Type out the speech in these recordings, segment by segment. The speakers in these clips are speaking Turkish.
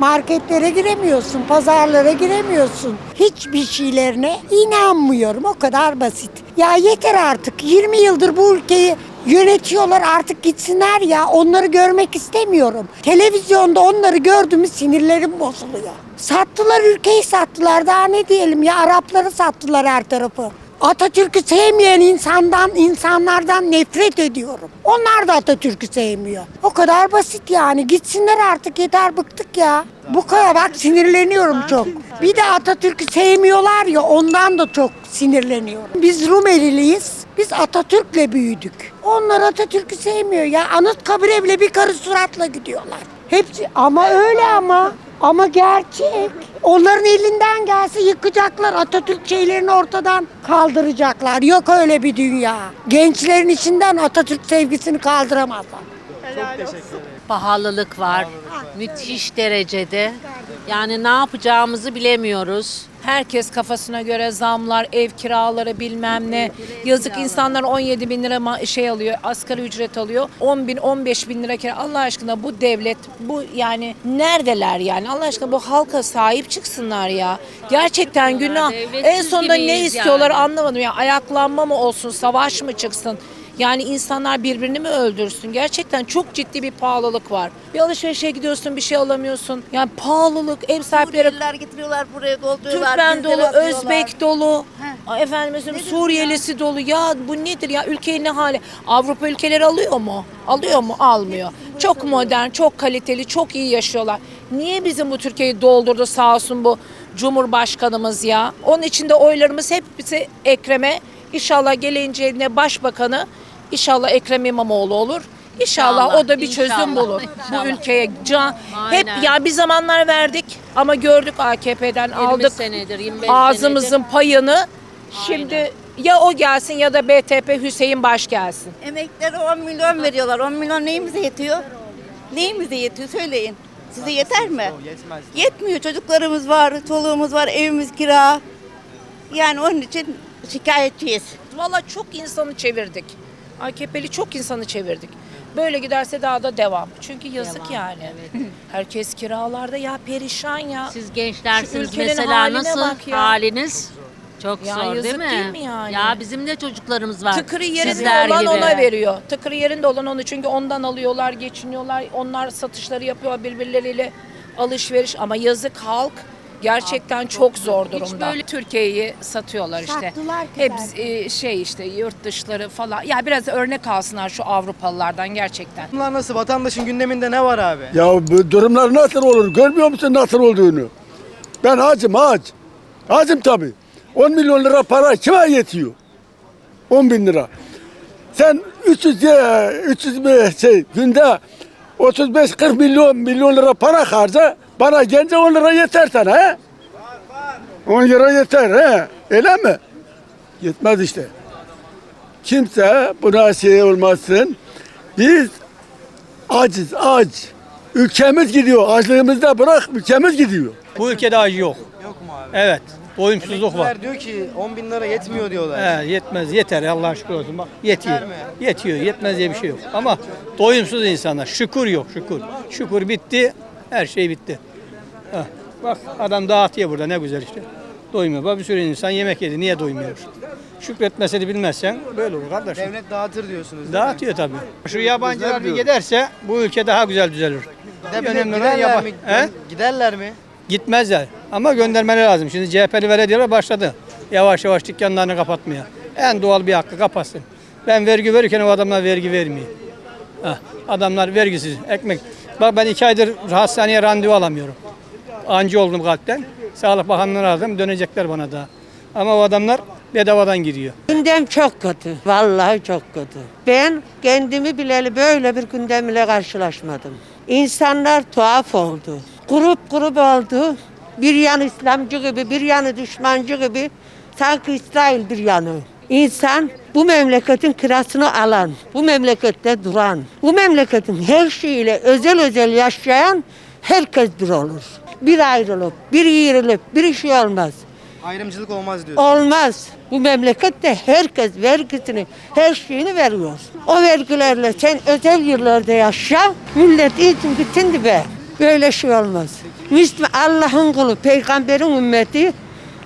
Marketlere giremiyorsun, pazarlara giremiyorsun. Hiçbir şeylerine inanmıyorum. O kadar basit. Ya yeter artık. 20 yıldır bu ülkeyi yönetiyorlar artık gitsinler ya. Onları görmek istemiyorum. Televizyonda onları gördüğümü sinirlerim bozuluyor. Sattılar ülkeyi sattılar. Daha ne diyelim ya Arapları sattılar her tarafı. Atatürk'ü sevmeyen insandan, insanlardan nefret ediyorum. Onlar da Atatürk'ü sevmiyor. O kadar basit yani. Gitsinler artık yeter bıktık ya. Bu kadar bak sinirleniyorum çok. Bir de Atatürk'ü sevmiyorlar ya ondan da çok sinirleniyorum. Biz Rumeliliyiz. Biz Atatürk'le büyüdük. Onlar Atatürk'ü sevmiyor ya. Anıtkabir'e bile bir karı suratla gidiyorlar. Hepsi ama öyle ama. Ama gerçek. Onların elinden gelse yıkacaklar. Atatürk şeylerini ortadan kaldıracaklar. Yok öyle bir dünya. Gençlerin içinden Atatürk sevgisini kaldıramazlar. Pahalılık var. Müthiş derecede. Yani ne yapacağımızı bilemiyoruz. Herkes kafasına göre zamlar, ev kiraları bilmem ne. Yazık insanlar 17 bin lira ma- şey alıyor, asgari ücret alıyor. 10 bin, 15 bin lira kira. Allah aşkına bu devlet, bu yani neredeler yani? Allah aşkına bu halka sahip çıksınlar ya. Gerçekten günah. devletsiz En sonunda ne gibiyiz istiyorlar yani. anlamadım ya. Ayaklanma mı olsun, savaş mı çıksın? Yani insanlar birbirini mi öldürsün? Gerçekten çok ciddi bir pahalılık var. Bir alışverişe gidiyorsun bir şey alamıyorsun. Yani pahalılık, ev sahipleri Suriyeliler getiriyorlar buraya dolduruyorlar. Türkmen dolu. Özbek dolu, efendim mesela Suriyelisi dolu. Ya bu nedir ya? Ülkenin ne hali? Avrupa ülkeleri alıyor mu? Alıyor mu? Almıyor. Çok modern, çok kaliteli, çok iyi yaşıyorlar. Niye bizim bu Türkiye'yi doldurdu sağ olsun bu Cumhurbaşkanımız ya? Onun için de oylarımız hep bize Ekrem'e. İnşallah gelince ne başbakanı, inşallah Ekrem İmamoğlu olur. İnşallah, İnşallah, o da bir çözüm inşallah, bulur inşallah. bu ülkeye. Can, hep Aynen. ya bir zamanlar verdik ama gördük AKP'den 20 aldık senedir, 25 ağzımızın senedir. payını. Şimdi ya o gelsin ya da BTP Hüseyin Baş gelsin. Emeklilere 10 milyon veriyorlar. 10 milyon neyimize yetiyor? Neyimize yetiyor söyleyin. Size yeter mi? Yetmez. Yetmiyor. Çocuklarımız var, çoluğumuz var, evimiz kira. Yani onun için şikayetçiyiz. Valla çok insanı çevirdik. AKP'li çok insanı çevirdik. Böyle giderse daha da devam. Çünkü yazık Devam, yani. Herkes kiralarda ya perişan ya. Siz gençlersiniz ülkenin mesela haline nasıl ya. haliniz? Çok Ya zor değil yazık mi? değil mi yani? Ya bizim de çocuklarımız var. Tıkırı yerinde Sizler olan gibi. ona veriyor. Tıkırı yerinde olan onu çünkü ondan alıyorlar, geçiniyorlar. Onlar satışları yapıyor birbirleriyle alışveriş ama yazık halk gerçekten çok zor durumda. böyle Türkiye'yi satıyorlar işte. Sattılar ki Hep e, şey işte yurt dışları falan. Ya biraz örnek alsınlar şu Avrupalılardan gerçekten. Bunlar nasıl? Vatandaşın gündeminde ne var abi? Ya bu durumlar nasıl olur? Görmüyor musun nasıl olduğunu? Ben acım aç. Acım tabii. 10 milyon lira para kime yetiyor? 10 bin lira. Sen 300 ya, 300 bir şey günde 35-40 milyon milyon lira para harca. Bana gence 10 lira yeter sana he? 10 lira yeter he? Öyle mi? Yetmez işte. Kimse buna şey olmasın. Biz aciz aç. Ülkemiz gidiyor. Açlığımızda bırak ülkemiz gidiyor. Bu ülkede acı yok. Yok mu abi? Evet. Doyumsuzluk var. Emekliler diyor ki 10 bin lira yetmiyor diyorlar. He, yetmez. Yeter. Allah'a şükür olsun. Bak yetiyor. Yeter mi? Yetiyor. Yetmez diye bir şey yok. Ama doyumsuz insanlar. Şükür yok. Şükür. Şükür bitti. Her şey bitti. Heh, Bak adam dağıtıyor burada. Ne güzel işte. Doymuyor. Bak bir sürü insan yemek yedi. Niye doymuyor? Şükretmesini bilmezsen böyle olur kardeşim. Devlet dağıtır diyorsunuz. değil mi? Dağıtıyor tabii. Şu yabancılar bir giderse bu ülke daha güzel düzelir. Gidebilir- Önemli olan giderler yaba- mi? He? Giderler mi? Gitmezler. Ama göndermeleri lazım. Şimdi CHP'li belediyeler başladı. Yavaş yavaş dükkanlarını kapatmaya. En doğal bir hakkı kapatsın. Ben vergi verirken o adamlar vergi vermiyor. Heh, adamlar vergisiz. Ekmek. Bak ben iki aydır hastaneye randevu alamıyorum. Ancı oldum kalpten. Sağlık Bakanlığı'nı aradım. Dönecekler bana daha. Ama o adamlar bedavadan giriyor. Gündem çok kötü. Vallahi çok kötü. Ben kendimi bileli böyle bir gündemle karşılaşmadım. İnsanlar tuhaf oldu. Grup grup oldu. Bir yan İslamcı gibi, bir yanı düşmancı gibi. Sanki İsrail bir yanı. İnsan bu memleketin kirasını alan, bu memlekette duran, bu memleketin her şeyiyle özel özel yaşayan herkes bir olur. Bir ayrılıp, bir yığılıp, bir şey olmaz. Ayrımcılık olmaz diyorsun. Olmaz. Bu memlekette herkes vergisini, her şeyini veriyor. O vergilerle sen özel yıllarda yaşa, millet için bitindi be. Böyle şey olmaz. Müslüman Allah'ın kulu, peygamberin ümmeti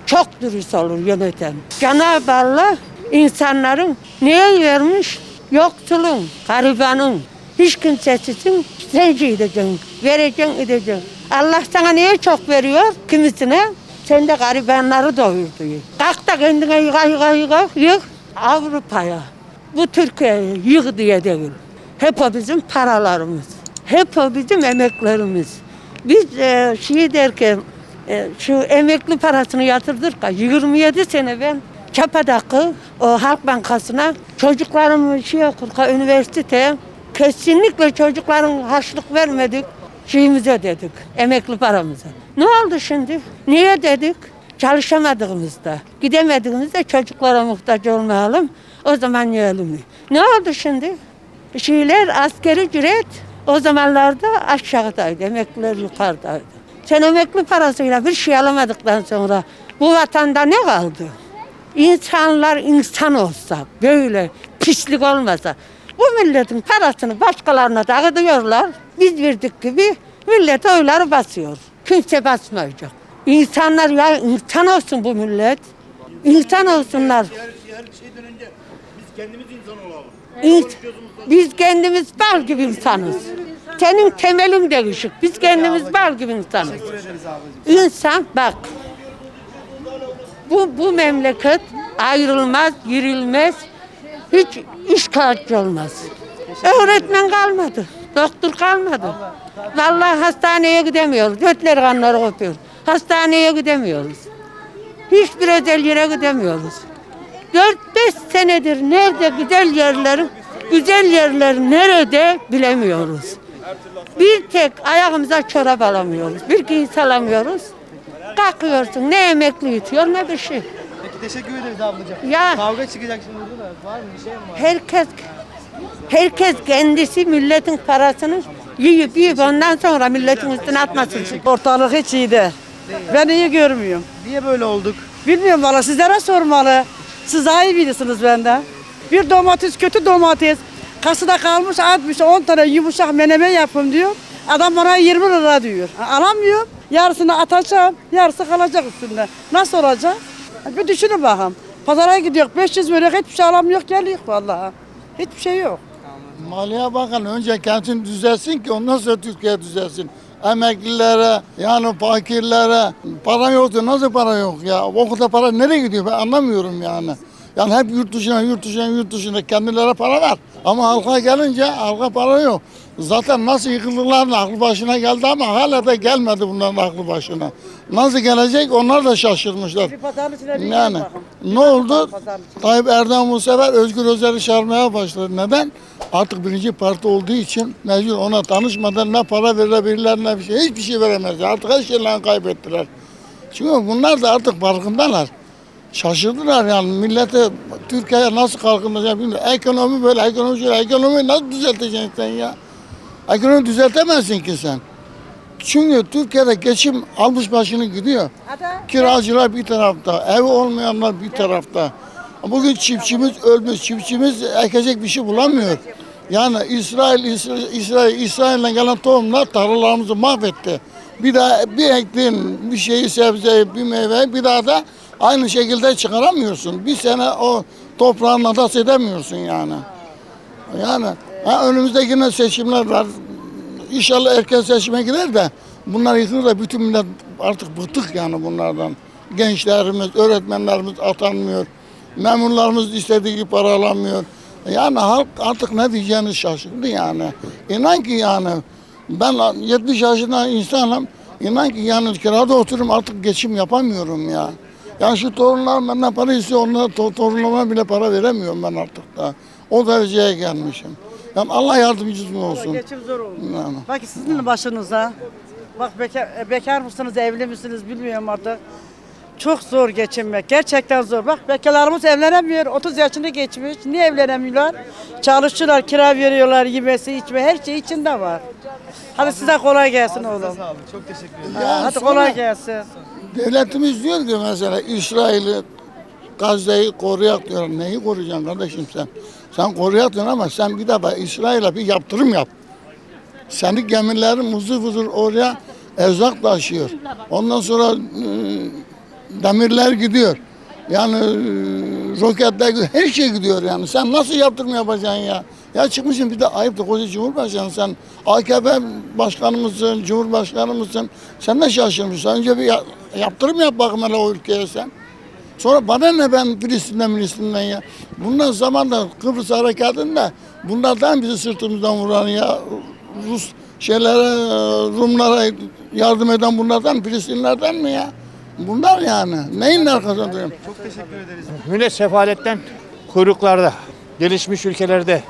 çok dürüst olur yöneten. Cenab-ı Allah insanların neye vermiş? Yoksulun, garibanın, hiç kimsesizin secde edeceksin, vereceksin, edeceksin. Allah sana niye çok veriyor? Kimisine? Sen de garibanları doyur diyor. Kalk da kendine yıka yıka yıka yık Avrupa'ya. Bu Türkiye'ye yık diye değil. Hep o bizim paralarımız. Hep o bizim emeklerimiz. Biz e, şey derken e, şu emekli parasını yatırdık da 27 sene ben Çapadakı o Halk Bankası'na çocuklarımı şey okurka üniversiteye kesinlikle çocukların harçlık vermedik şeyimize dedik emekli paramıza. Ne oldu şimdi? Niye dedik? Çalışamadığımızda, gidemediğimizde çocuklara muhtaç olmayalım. O zaman yiyelim. Ne oldu şimdi? Şeyler askeri ücret o zamanlarda aşağıdaydı, emekliler yukarıdaydı. Sen emekli parasıyla bir şey alamadıktan sonra bu vatanda ne kaldı? İnsanlar insan olsa, böyle pislik olmasa, bu milletin parasını başkalarına dağıtıyorlar. Biz verdik gibi millet oyları basıyor. Kimse basmayacak. İnsanlar ya insan olsun bu millet. İnsan olsunlar. İns- biz kendimiz bal gibi insanız. Senin temelin değişik. Biz kendimiz bal gibi insanız. İnsan bak. Bu, bu memleket ayrılmaz, girilmez. Hiç iş kağıtçı olmaz. Öğretmen kalmadı. Doktor kalmadı. Vallahi hastaneye gidemiyoruz. Götler kanları kopuyor. Hastaneye gidemiyoruz. Hiçbir özel yere gidemiyoruz. 4-5 senedir nerede güzel yerlerin, güzel yerler nerede bilemiyoruz. Bir tek ayağımıza çorap alamıyoruz. Bir giysi alamıyoruz. Kalkıyorsun ne emekli yutuyor ne bir şey. Peki teşekkür ederiz ablacığım. Ya. Kavga çıkacak şimdi burada da. Var mı bir şey mi var? Herkes herkes kendisi milletin parasını yiyip yiyip ondan sonra milletin üstüne atmasın. Ortalık hiç iyi de. Ben iyi görmüyorum. Niye böyle olduk? Bilmiyorum valla sizlere sormalı. Siz daha iyi bilirsiniz benden. Bir domates kötü domates. Kasada kalmış atmış 10 tane yumuşak menemen yapın diyor. Adam bana 20 lira diyor. Alamıyorum. Yarısını atacağım. Yarısı kalacak üstünde. Nasıl olacak? Bir düşünün bakalım. Pazara gidiyor 500 veriyor hiçbir şey alamıyor geliyor vallahi. Hiçbir şey yok. Maliye Bakanı önce kendini düzelsin ki ondan sonra Türkiye düzelsin. Emeklilere yani fakirlere para yoktu nasıl para yok ya o kadar para nereye gidiyor ben anlamıyorum yani. Yani hep yurt dışına yurt dışına yurt dışına kendilerine para var ama halka gelince halka para yok. Zaten nasıl yıkıldılar aklı başına geldi ama hala da gelmedi bunların aklı başına. Nasıl gelecek onlar da şaşırmışlar. Yani ne oldu? Tayyip Erdoğan bu sefer Özgür Özel'i çağırmaya başladı. Neden? Artık birinci parti olduğu için mecbur ona tanışmadan ne para verebilirler ne bir şey. Hiçbir şey veremez. Artık her şeylerini kaybettiler. Çünkü bunlar da artık farkındalar. Şaşırdılar yani millete Türkiye nasıl kalkınacak bilmiyorum. Ekonomi böyle, ekonomi şöyle, ekonomi nasıl düzelteceksin sen ya? Ekonomi düzeltemezsin ki sen. Çünkü Türkiye'de geçim almış başını gidiyor. Kiracılar bir tarafta, evi olmayanlar bir tarafta. Bugün çiftçimiz ölmüş, çiftçimiz ekecek bir şey bulamıyor. Yani İsrail, İsrail, İsrail İsrail'den gelen tohumlar tarlalarımızı mahvetti. Bir daha bir ektiğin bir şeyi sebzeyi, bir meyveyi bir daha da aynı şekilde çıkaramıyorsun. Bir sene o toprağın nadas edemiyorsun yani. Yani ha, önümüzde yine seçimler var. İnşallah erken seçime gider de bunlar yıkılır bütün millet artık bıktık yani bunlardan. Gençlerimiz, öğretmenlerimiz atanmıyor. Memurlarımız istediği gibi para alamıyor. Yani halk artık ne diyeceğini şaşırdı yani. İnan ki yani ben 70 yaşında insanım. İnan ki yani kirada otururum artık geçim yapamıyorum ya. Yani şu torunlarım benden para istiyor, onlara to- torunlarıma bile para veremiyorum ben artık da. O dereceye gelmişim. Yani Allah yardımcısı olsun. Geçim zor oldu. Yani. Bak sizin başınıza. Bak bekar, e, bekar mısınız, evli misiniz bilmiyorum artık. Çok zor geçinmek. Gerçekten zor. Bak bekarlarımız evlenemiyor. 30 yaşını geçmiş. Niye evlenemiyorlar? Çalışıyorlar, kira veriyorlar, yemesi, içme her şey içinde var. Hadi size kolay gelsin oğlum. Sağ olun. Çok teşekkür ederim. Ya Hadi sonra kolay gelsin. Devletimiz diyor ki mesela İsrail'i Gazze'yi koruyak diyor. Neyi koruyacaksın kardeşim sen? Sen koruyak diyorsun ama sen bir defa İsrail'e bir yaptırım yap. Senin gemilerin muzur muzur oraya erzak taşıyor. Ondan sonra e, demirler gidiyor. Yani e, roketler. Her şey gidiyor yani. Sen nasıl yaptırım yapacaksın ya? Ya çıkmışsın bir de ayıp da koca Cumhurbaşkanı sen AKP başkanı mısın, Cumhurbaşkanı mısın? Sen de şaşırmışsın. Önce bir ya- yaptırım yap bakayım hele o ülkeye sen. Sonra bana ne ben Filistin'den Filistin'den ya. Bundan zamanda Kıbrıs harekatında bunlardan bizi sırtımızdan vuran ya. Rus şeylere, Rumlara yardım eden bunlardan, Filistinlerden mi ya? Bunlar yani. Neyin arkasında? Çok teşekkür ederiz. Millet sefaletten kuyruklarda, gelişmiş ülkelerde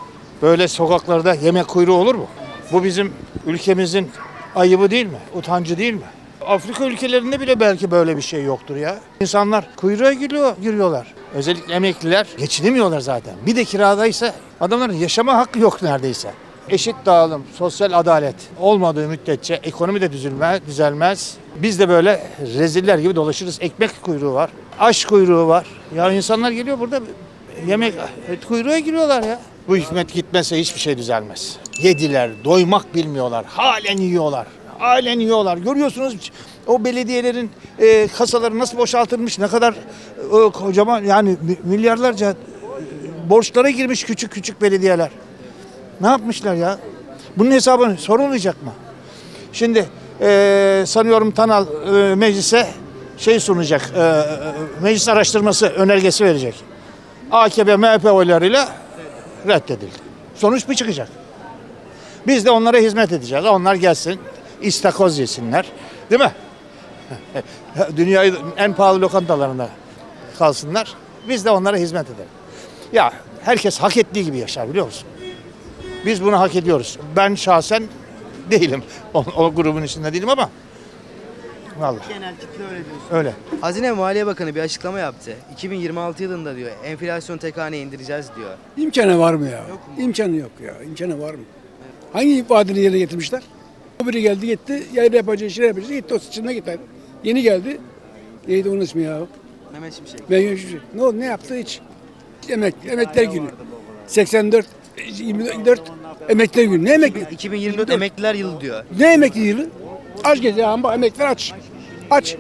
böyle sokaklarda yemek kuyruğu olur mu? Bu bizim ülkemizin ayıbı değil mi? Utancı değil mi? Afrika ülkelerinde bile belki böyle bir şey yoktur ya. İnsanlar kuyruğa giriyor, giriyorlar. Özellikle emekliler geçinemiyorlar zaten. Bir de kiradaysa adamların yaşama hakkı yok neredeyse. Eşit dağılım, sosyal adalet olmadığı müddetçe ekonomi de düzülmez, düzelmez. Biz de böyle reziller gibi dolaşırız. Ekmek kuyruğu var, aş kuyruğu var. Ya insanlar geliyor burada yemek kuyruğa giriyorlar ya. Bu hükümet gitmezse hiçbir şey düzelmez. Yediler, doymak bilmiyorlar. Halen yiyorlar. Halen yiyorlar. Görüyorsunuz o belediyelerin e, kasaları nasıl boşaltılmış, ne kadar e, kocaman yani mi- milyarlarca e, borçlara girmiş küçük küçük belediyeler. Ne yapmışlar ya? Bunun hesabını sorulmayacak mı? Şimdi e, sanıyorum Tanal e, meclise şey sunacak, e, e, meclis araştırması önergesi verecek. AKP, MHP oylarıyla reddedildi. Sonuç bu çıkacak. Biz de onlara hizmet edeceğiz. Onlar gelsin, istakoz yesinler. Değil mi? Dünyayı en pahalı lokantalarında kalsınlar. Biz de onlara hizmet edelim. Ya herkes hak ettiği gibi yaşar biliyor musun? Biz bunu hak ediyoruz. Ben şahsen değilim. O, o grubun içinde değilim ama vallahi Genel kitle öyle diyorsun. öyle. Hazine ve Maliye Bakanı bir açıklama yaptı. 2026 yılında diyor enflasyon tek haneye indireceğiz diyor. İmkanı var mı ya? Yok mu? İmkanı yok ya. İmkanı var mı? Hangi vaadini yerine getirmişler? O biri geldi gitti. Yayla yapacağı işler yapacağı gitti. O sıçrına gitti. Yeni geldi. Neydi onun ismi ya? Mehmet Şimşek. Ben hiçbir şey. Ne oldu? Ne yaptı hiç? Emek, emekler günü. 84, 24 emekler günü. Ne emekli? 2024 emekliler yılı diyor. Ne emekli yılı? Aç gez ya. Bak emekler aç. Aç.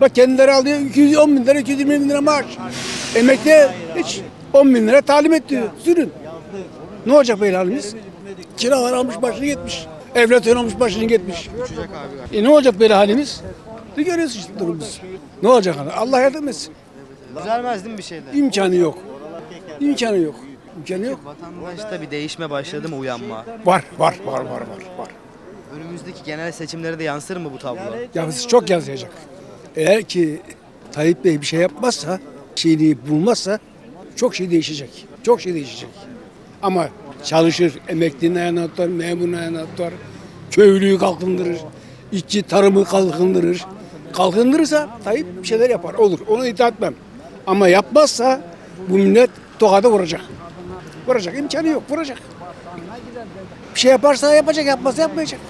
Bak kendileri alıyor 210 bin lira, 220 bin lira maaş. Emekli hiç 10 bin lira talim et diyor. Sürün. Ne olacak böyle halimiz? Kiralar almış başını gitmiş. Evlat almış başını gitmiş. E ne olacak böyle halimiz? Bir görüyorsun işte durumumuzu. Ne olacak? Allah yardım etsin. Düzelmez değil mi bir şeyler? İmkanı yok. İmkanı yok. İmkanı yok. Vatandaşta bir değişme başladı mı uyanma? Var, var, var, var, var. var. Önümüzdeki genel seçimlere de yansır mı bu tablo? Yalnız çok yazacak. Eğer ki Tayyip Bey bir şey yapmazsa, şeyini bulmazsa çok şey değişecek. Çok şey değişecek. Ama çalışır, emeklinin ayağına tutar, memurun ayağına köylüyü kalkındırır, işçi tarımı kalkındırır. Kalkındırırsa Tayyip bir şeyler yapar, olur. Onu itaat etmem. Ama yapmazsa bu millet tokada vuracak. Vuracak, imkanı yok, vuracak. Bir şey yaparsa yapacak, yapmazsa yapmayacak.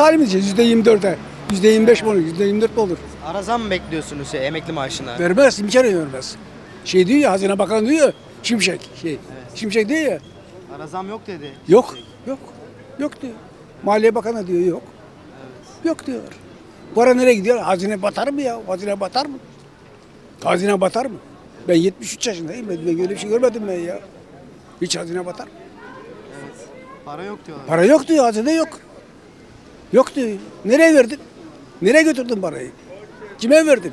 Talim edeceğiz yüzde yirmi dörde. Yüzde yirmi beş mi olur, yüzde yirmi dört mi olur? Ara zam mı bekliyorsunuz şey, emekli maaşına? Vermez, imkanı vermez. Şey diyor ya, Hazine Bakanı diyor ya, Şimşek, şey. Şimşek diyor ya, Ara zam yok dedi. yok, yok, yok diyor. Maliye Bakanı diyor yok. Yok diyor. Para nereye gidiyor? Hazine batar mı ya? Hazine batar mı? Hazine batar mı? Ben 73 yaşındayım. Ben ben böyle bir şey görmedim ben ya. Hiç hazine batar mı? Para yok diyorlar. Para yok diyor, hazine yok. Yok diyor. Nereye verdin? Nereye götürdün parayı? Kime verdin?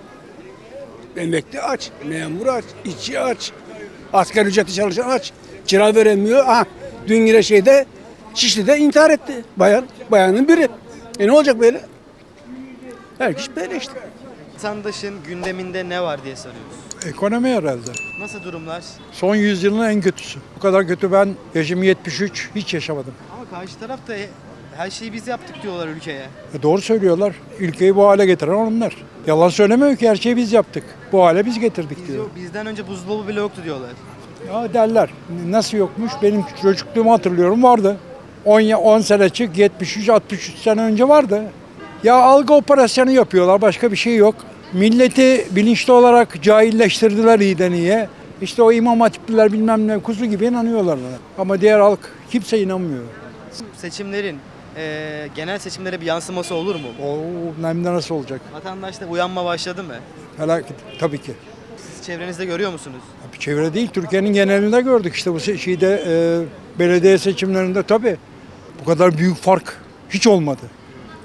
Emekli aç, memur aç, işçi aç, asgari ücretli çalışan aç. Kira veremiyor. Ha, dün yine şeyde Şişli'de intihar etti. Bayan, bayanın biri. E ne olacak böyle? Herkes böyle işte. Vatandaşın gündeminde ne var diye soruyoruz. Ekonomi herhalde. Nasıl durumlar? Son yüzyılın en kötüsü. Bu kadar kötü ben yaşım 73 hiç yaşamadım. Ama karşı taraf da her şeyi biz yaptık diyorlar ülkeye. E doğru söylüyorlar. Ülkeyi bu hale getiren onlar. Yalan söylemiyor ki her şeyi biz yaptık. Bu hale biz getirdik Biz diyor. yok, bizden önce buzdolabı bile yoktu diyorlar. Ya derler. Nasıl yokmuş? Benim çocukluğumu hatırlıyorum vardı. 10, ya- 10 sene çık 73 63 sene önce vardı. Ya algı operasyonu yapıyorlar. Başka bir şey yok. Milleti bilinçli olarak cahilleştirdiler iyiden iyiye. İşte o imam hatipliler bilmem ne kuzu gibi inanıyorlar buna. Ama diğer halk kimse inanmıyor. Seçimlerin e, genel seçimlere bir yansıması olur mu? O hem de nasıl olacak? Vatandaşta uyanma başladı mı? Felaket tabii ki. Siz çevrenizde görüyor musunuz? Bir çevre değil, Türkiye'nin genelinde gördük işte bu se- şeyde e, belediye seçimlerinde tabii bu kadar büyük fark hiç olmadı.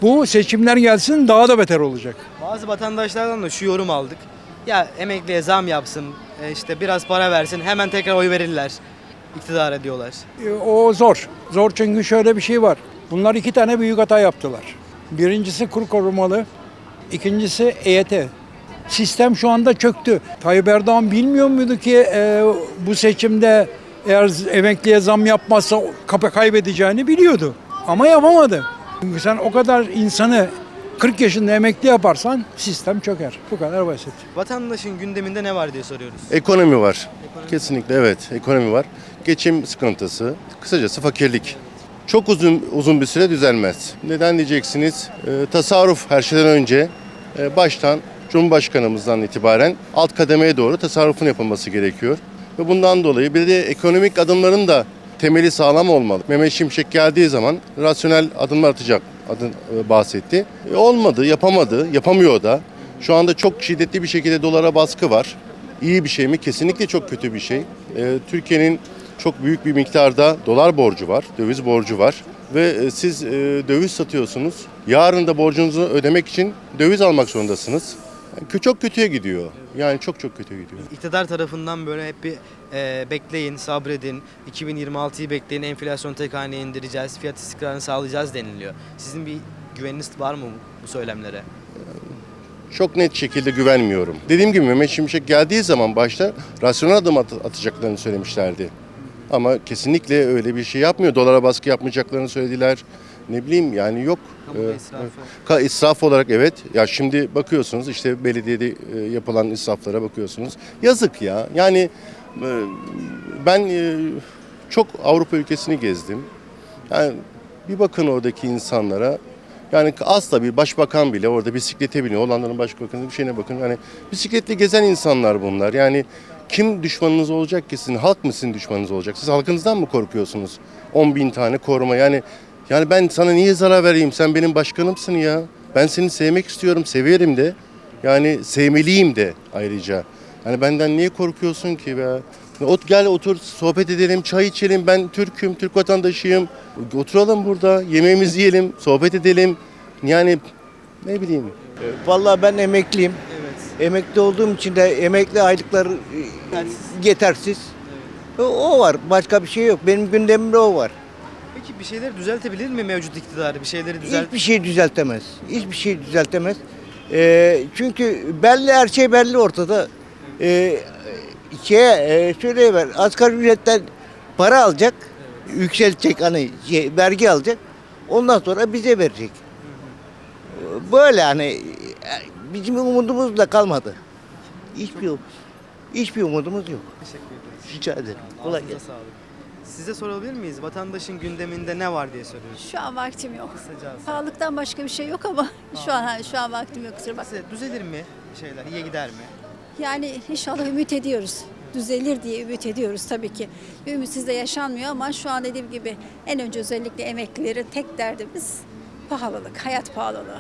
Bu seçimler gelsin daha da beter olacak. Bazı vatandaşlardan da şu yorum aldık. Ya emekliye zam yapsın, e, işte biraz para versin, hemen tekrar oy verirler. iktidara diyorlar. E, O zor. Zor çünkü şöyle bir şey var. Bunlar iki tane büyük hata yaptılar. Birincisi kur korumalı, ikincisi EYT. Sistem şu anda çöktü. Tayyip Erdoğan bilmiyor muydu ki e, bu seçimde eğer emekliye zam yapmazsa kapı kaybedeceğini biliyordu. Ama yapamadı. Çünkü sen o kadar insanı 40 yaşında emekli yaparsan sistem çöker. Bu kadar basit. Vatandaşın gündeminde ne var diye soruyoruz. Ekonomi var. Kesinlikle evet ekonomi var. Geçim sıkıntısı, kısacası fakirlik. Çok uzun uzun bir süre düzelmez. Neden diyeceksiniz? Ee, tasarruf her şeyden önce e, baştan Cumhurbaşkanımızdan itibaren alt kademeye doğru tasarrufun yapılması gerekiyor. Ve bundan dolayı bir de ekonomik adımların da temeli sağlam olmalı. Mehmet Şimşek geldiği zaman rasyonel adımlar atacak adın e, bahsetti. E, olmadı, yapamadı, yapamıyor da. Şu anda çok şiddetli bir şekilde dolara baskı var. İyi bir şey mi? Kesinlikle çok kötü bir şey. E, Türkiye'nin çok büyük bir miktarda dolar borcu var, döviz borcu var ve e, siz e, döviz satıyorsunuz. Yarın da borcunuzu ödemek için döviz almak zorundasınız. Yani çok kötüye gidiyor. Yani çok çok kötüye gidiyor. İktidar tarafından böyle hep bir e, bekleyin, sabredin, 2026'yı bekleyin, enflasyon tek haneye indireceğiz, fiyat istikrarını sağlayacağız deniliyor. Sizin bir güveniniz var mı bu söylemlere? Çok net şekilde güvenmiyorum. Dediğim gibi Mehmet Şimşek geldiği zaman başta rasyonel adım at- atacaklarını söylemişlerdi. Ama kesinlikle öyle bir şey yapmıyor. Dolara baskı yapmayacaklarını söylediler. Ne bileyim yani yok. Kamu Ee, israfı. Ka israf olarak evet. Ya şimdi bakıyorsunuz işte belediyede e, yapılan israflara bakıyorsunuz. Yazık ya. Yani e, ben e, çok Avrupa ülkesini gezdim. Yani bir bakın oradaki insanlara. Yani asla bir başbakan bile orada bisiklete biniyor. Hollanda'nın başbakanı bir şeyine bakın. Yani bisikletle gezen insanlar bunlar. Yani kim düşmanınız olacak ki sizin? Halk mı sizin düşmanınız olacak? Siz halkınızdan mı korkuyorsunuz? 10 bin tane koruma yani. Yani ben sana niye zarar vereyim? Sen benim başkanımsın ya. Ben seni sevmek istiyorum, severim de. Yani sevmeliyim de ayrıca. Yani benden niye korkuyorsun ki be? Ot gel otur sohbet edelim, çay içelim. Ben Türk'üm, Türk vatandaşıyım. Oturalım burada, yemeğimizi yiyelim, sohbet edelim. Yani ne bileyim. Vallahi ben emekliyim. Emekli olduğum için de emekli aylıkları e, yetersiz. O- O var. Başka bir şey yok. Benim gündemimde o var. Peki bir şeyleri düzeltebilir mi mevcut iktidar? Bir şeyleri düzelt... Hiçbir şey düzeltemez. Hiçbir şey düzeltemez. Ee, çünkü belli her şey belli ortada. Ee, şeye e, söyleyiver. Asgari ücretten para alacak. Yükseltecek hani şey, vergi alacak. Ondan sonra bize verecek. Böyle hani e, bizim umudumuz da kalmadı. Hiçbir hiçbir umudumuz yok. Teşekkür ederiz. Rica ederim. Kolay gelsin. sağlık. Size sorabilir miyiz? Vatandaşın gündeminde ne var diye soruyoruz. Şu an vaktim yok. Kısaca alsam. Sağlıktan başka bir şey yok ama şu an ha, şu an vaktim yok kusura bakma. Nasıl, düzelir mi şeyler? İyiye gider mi? Yani inşallah ümit ediyoruz. Düzelir diye ümit ediyoruz tabii ki. Ümitsiz de yaşanmıyor ama şu an dediğim gibi en önce özellikle emeklilerin tek derdimiz pahalılık, hayat pahalılığı.